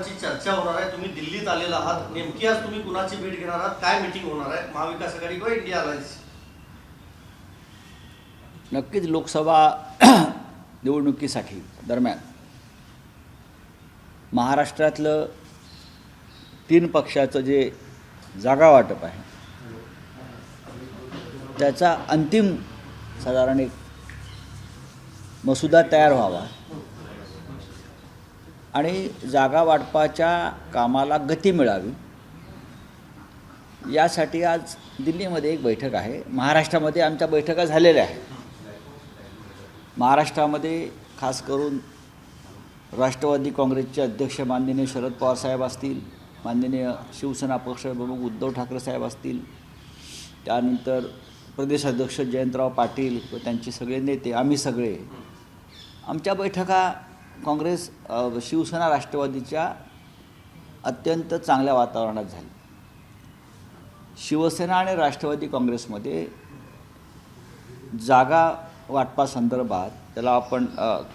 पवारांची चर्चा होणार आहे. तुम्ही दिल्लीत आलेला आहात. नेमकी आज तुम्ही कुणाची भेट घेणार आहात? काय मिटिंग होणार आहे? महाविकास आघाडी किंवा इंडिया अलायन्स? नक्कीच लोकसभा निवडणुकीसाठी दरम्यान महाराष्ट्रातलं तीन पक्षाचं जे जागा वाटप आहे त्याचा अंतिम साधारण एक मसुदा तयार व्हावा. आणि जागा वाटपाच्या कामाला गती मिळावी. यासाठी आज दिल्लीमध्ये एक बैठक आहे. महाराष्ट्रामध्ये आमच्या बैठका झालेल्या आहेत. महाराष्ट्रामध्ये खास करून राष्ट्रवादी काँग्रेसचे अध्यक्ष माननीय शरद पवार साहेब असतील माननीय शिवसेना पक्षप्रमुख उद्धव ठाकरे साहेब असतील त्यानंतर प्रदेशाध्यक्ष जयंतराव पाटील व त्यांचे सगळे नेते आम्ही सगळे. आमच्या बैठका काँग्रेस शिवसेना राष्ट्रवादीच्या अत्यंत चांगल्या वातावरणात झाली. शिवसेना आणि राष्ट्रवादी काँग्रेसमध्ये जागा वाटपासंदर्भात त्याला आपण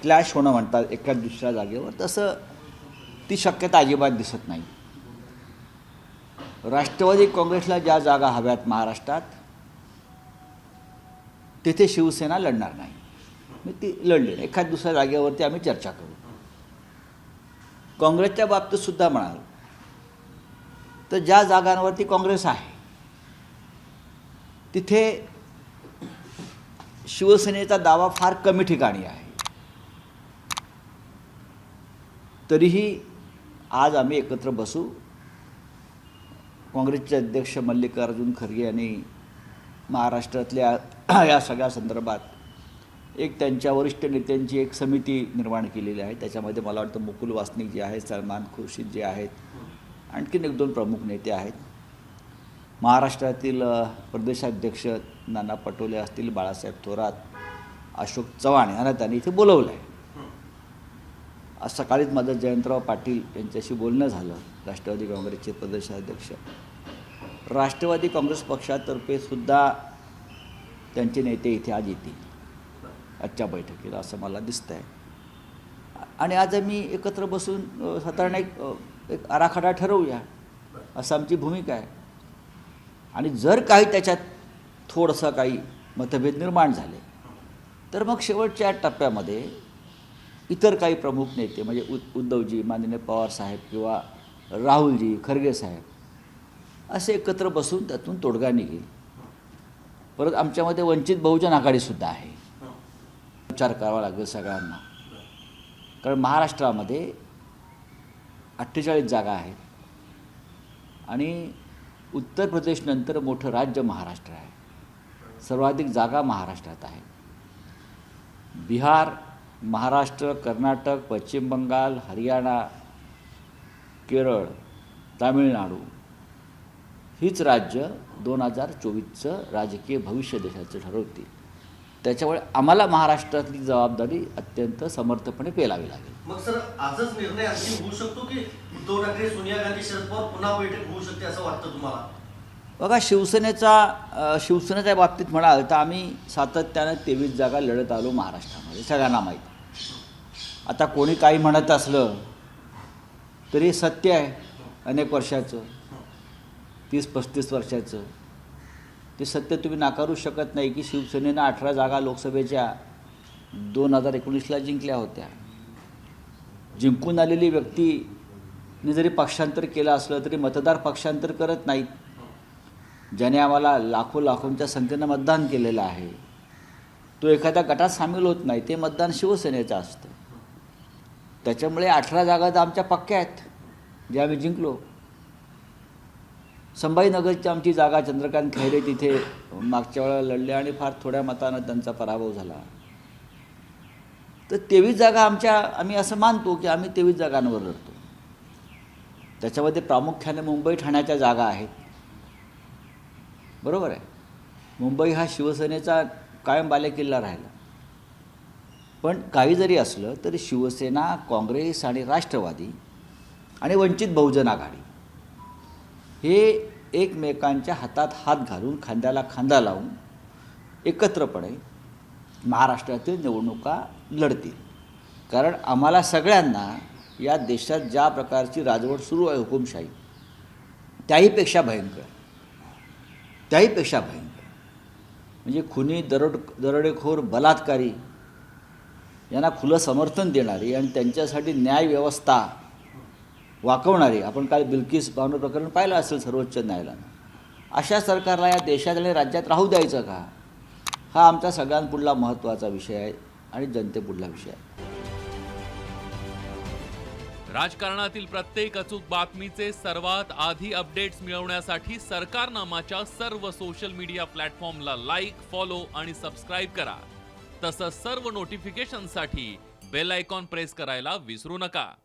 क्लॅश होणं म्हणतात एका दुसऱ्या जागेवर तसं ती शक्यता अजिबात दिसत नाही. राष्ट्रवादी काँग्रेसला ज्या जागा हव्यात महाराष्ट्रात तिथे शिवसेना लढणार नाही. मी ती लढली एखाद्या एखाद दुसऱ्या जागेवरती आम्ही चर्चा करू. काँग्रेसच्या बाबतीत सुद्धा म्हणाल तर ज्या जागांवरती काँग्रेस आहे तिथे शिवसेनेचा दावा फार कमी ठिकाणी आहे. तरीही आज आम्ही एकत्र बसू. काँग्रेसचे अध्यक्ष मल्लिकार्जुन खरगे यांनी महाराष्ट्रातल्या या सगळ्या संदर्भात एक त्यांच्या वरिष्ठ नेत्यांची एक समिती निर्माण केलेली आहे. त्याच्यामध्ये मला वाटतं मुकुल वासनिक जे आहेत सलमान खुर्शीद जे आहेत आणखीन एक दोन प्रमुख नेते आहेत. महाराष्ट्रातील प्रदेशाध्यक्ष नाना पटोले असतील बाळासाहेब थोरात अशोक चव्हाण यांना त्यांनी इथे बोलवलं आहे आज सकाळीच माझं जयंतराव पाटील यांच्याशी बोलणं झालं राष्ट्रवादी काँग्रेसचे प्रदेशाध्यक्ष. राष्ट्रवादी काँग्रेस पक्षातर्फे सुद्धा त्यांचे नेते इथे आज येतील. आजच्या बैठकीला असं मला दिसतं आहे आणि आज आम्ही एकत्र बसून साधारण एक एक आराखडा ठरवूया असं आमची भूमिका आहे. आणि जर काही त्याच्यात थोडंसं काही मतभेद निर्माण झाले तर मग शेवटच्या टप्प्यामध्ये इतर काही प्रमुख नेते म्हणजे उ उद्धवजी माननीय पवारसाहेब किंवा राहुलजी खरगे साहेब असे एकत्र बसून त्यातून तोडगा निघेल. परत आमच्यामध्ये वंचित बहुजन आघाडीसुद्धा आहे. विचार करावा लागेल सगळ्यांना. कारण महाराष्ट्रामध्ये अठ्ठेचाळीस जागा आहेत. आणि उत्तर प्रदेशनंतर मोठं राज्य महाराष्ट्र आहे. सर्वाधिक जागा महाराष्ट्रात आहे. बिहार महाराष्ट्र कर्नाटक पश्चिम बंगाल हरियाणा केरळ तामिळनाडू हीच राज्य दोन हजार चोवीसचं राजकीय भविष्य देशाचं ठरवतील. त्याच्यामुळे आम्हाला महाराष्ट्रातली जबाबदारी अत्यंत समर्थपणे पेलावी लागेल. मग सर आजच निर्णय होऊ शकतो की उद्धव ठाकरे सोनिया गांधी शरद पवार पुन्हा बैठक होऊ शकते असं वाटतं तुम्हाला? बघा शिवसेनेचा शिवसेनेच्या बाबतीत म्हणाल तर आम्ही सातत्यानं तेवीस जागा लढत आलो महाराष्ट्रामध्ये सगळ्यांना माहीत. आता कोणी काही म्हणत असलं तरी सत्य आहे अनेक वर्षाचं तीस पस्तीस वर्षाचं. ते सत्य तुम्ही नाकारू शकत नाही की शिवसेनेनं अठरा जागा लोकसभेच्या दोन हजार एकोणीसला जिंकल्या होत्या. जिंकून आलेली व्यक्तीने जरी पक्षांतर केलं असलं तरी मतदार पक्षांतर करत नाहीत ज्याने आम्हाला लाखो लाखोंच्या संख्येनं मतदान केलेलं आहे. तो एखाद्या गटात सामील होत नाही ते मतदान शिवसेनेचं असतं. त्याच्यामुळे अठरा जागा तर आमच्या पक्क्या आहेत जे आम्ही जिंकलो. संभाजीनगरची आमची जागा चंद्रकांत खैरे तिथे मागच्या वेळेला लढले आणि फार थोड्या मतानं त्यांचा पराभव झाला. तर तेवीस जागा आमच्या आम्ही असं मानतो की आम्ही तेवीस जागांवर लढतो. त्याच्यामध्ये प्रामुख्याने मुंबई ठाण्याच्या जागा आहेत. बरोबर आहे. मुंबई हा शिवसेनेचा कायम बालेकिल्ला राहिला. पण काही जरी असलं तरी शिवसेना काँग्रेस आणि राष्ट्रवादी आणि वंचित बहुजन आघाडी हे एकमेकांच्या हातात हात घालून खांद्याला खांदा लावून एकत्रपणे महाराष्ट्रातील निवडणुका लढतील. कारण आम्हाला सगळ्यांना या देशात ज्या प्रकारची राजवट सुरू आहे हुकुमशाही त्याहीपेक्षा भयंकर. त्याहीपेक्षा भयंकर. म्हणजे खुनी दरोड दरोडेखोर बलात्कारी यांना खुलं समर्थन देणारी आणि त्यांच्यासाठी न्यायव्यवस्था वाकवणारी. आपण काल बिल्किस बावनर प्रकरण पाहिलं असेल सर्वोच्च न्यायालयानं. अशा सरकारला या देशात आणि राज्यात राहू द्यायचं का? हा आमचा सगळ्यांपुढला महत्त्वाचा विषय आहे आणि जनतेपुढला विषय आहे. राजकारणातील प्रत्येक अचूक बातमीचे सर्वात आधी अपडेट्स मिळवण्यासाठी सरकारनामाच्या सर्व सोशल मीडिया प्लॅटफॉर्मला लाईक फॉलो आणि सबस्क्राईब करा. तसंच सर्व नोटिफिकेशनसाठी बेल आयकॉन प्रेस करायला विसरू नका.